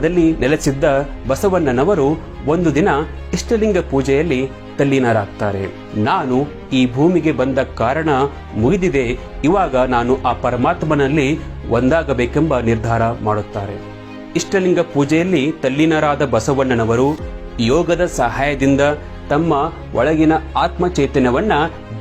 ನೆಲೆಸಿದ್ದ ಬಸವಣ್ಣನವರು ಒಂದು ದಿನ ಇಷ್ಟಲಿಂಗ ಪೂಜೆಯಲ್ಲಿ ತಲ್ಲೀನರಾಗ್ತಾರೆ. ನಾನು ಈ ಭೂಮಿಗೆ ಬಂದ ಕಾರಣ ಮುಗಿದಿದೆ. ಇವಾಗ ನಾನು ಆ ಪರಮಾತ್ಮನಲ್ಲಿ ಒಂದಾಗಬೇಕೆಂಬ ನಿರ್ಧಾರ ಮಾಡುತ್ತಾರೆ. ಇಷ್ಟಲಿಂಗ ಪೂಜೆಯಲ್ಲಿ ತಲ್ಲೀನರಾದ ಬಸವಣ್ಣನವರು ಯೋಗದ ಸಹಾಯದಿಂದ ತಮ್ಮ ಒಳಗಿನ ಆತ್ಮ ಚೈತನ್ಯವನ್ನ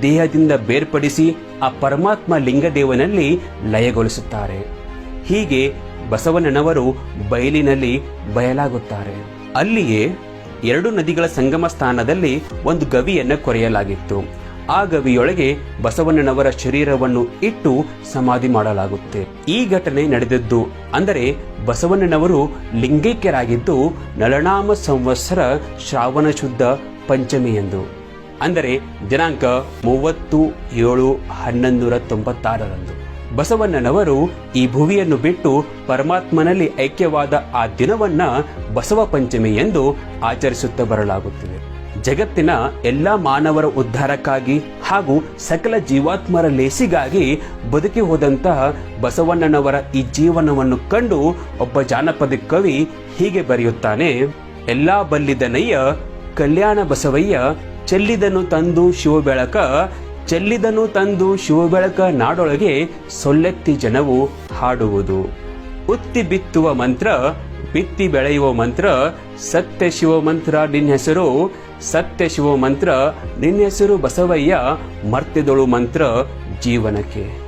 ದೇಹದಿಂದ ಬೇರ್ಪಡಿಸಿ ಆ ಪರಮಾತ್ಮ ಲಿಂಗದೇವನಲ್ಲಿ ಲಯಗೊಳಿಸುತ್ತಾರೆ. ಹೀಗೆ ಬಸವಣ್ಣನವರು ಬಯಲಿನಲ್ಲಿ ಬಯಲಾಗುತ್ತಾರೆ. ಅಲ್ಲಿಯೇ ಎರಡು ನದಿಗಳ ಸಂಗಮ ಸ್ಥಾನದಲ್ಲಿ ಒಂದು ಗವಿಯನ್ನು ಕೊರೆಯಲಾಗಿತ್ತು. ಆ ಗವಿಯೊಳಗೆ ಬಸವಣ್ಣನವರ ಶರೀರವನ್ನು ಇಟ್ಟು ಸಮಾಧಿ ಮಾಡಲಾಗುತ್ತೆ. ಈ ಘಟನೆ ನಡೆದದ್ದು ಅಂದರೆ ಬಸವಣ್ಣನವರು ಲಿಂಗೈಕ್ಯರಾಗಿದ್ದು ನಳನಾಮ ಸಂವತ್ಸರ ಶ್ರಾವಣ ಶುದ್ಧ ಪಂಚಮಿ ಎಂದು. ಅಂದರೆ ದಿನಾಂಕ ಮೂವತ್ತು ಏಳು ಹನ್ನೊಂದೂರ ತೊಂಬತ್ತಾರರಂದು. ಬಸವಣ್ಣನವರು ಈ ಭುವಿಯನ್ನು ಬಿಟ್ಟು ಪರಮಾತ್ಮನಲ್ಲಿ ಐಕ್ಯವಾದ ಆ ದಿನವನ್ನ ಬಸವ ಪಂಚಮಿ ಎಂದು ಆಚರಿಸುತ್ತಾ ಬರಲಾಗುತ್ತದೆ. ಜಗತ್ತಿನ ಎಲ್ಲ ಮಾನವರ ಉದ್ಧಾರಕ್ಕಾಗಿ ಹಾಗೂ ಸಕಲ ಜೀವಾತ್ಮರ ಲೇಸಿಗಾಗಿ ಬದುಕಿ ಹೋದಂತಹ ಬಸವಣ್ಣನವರ ಈ ಜೀವನವನ್ನು ಕಂಡು ಒಬ್ಬ ಜಾನಪದ ಕವಿ ಹೀಗೆ ಬರೆಯುತ್ತಾನೆ, ಎಲ್ಲಾ ಬಲ್ಲಿದನಯ್ಯ ಕಲ್ಯಾಣ ಬಸವಯ್ಯ, ಚೆಲ್ಲಿದನು ತಂದು ಶಿವಬೆಳಕ ಚೆಲ್ಲಿದನು ತಂದು ಶಿವಬೆಳಕ ನಾಡೊಳಗೆ ಸೊಲ್ಲೆತ್ತಿ ಜನವು ಹಾಡುವುದು. ಉತ್ತಿ ಬಿತ್ತುವ ಮಂತ್ರ, ಬಿತ್ತಿ ಬೆಳೆಯುವ ಮಂತ್ರ, ಸತ್ಯ ಶಿವ ಮಂತ್ರ ನಿನ್ನ ಹೆಸರು, ಸತ್ಯ ಶಿವ ಮಂತ್ರ ನಿನ್ನ ಹೆಸರು ಬಸವಯ್ಯ ಮರ್ತ್ಯದೊಳು ಮಂತ್ರ ಜೀವನಕ್ಕೆ.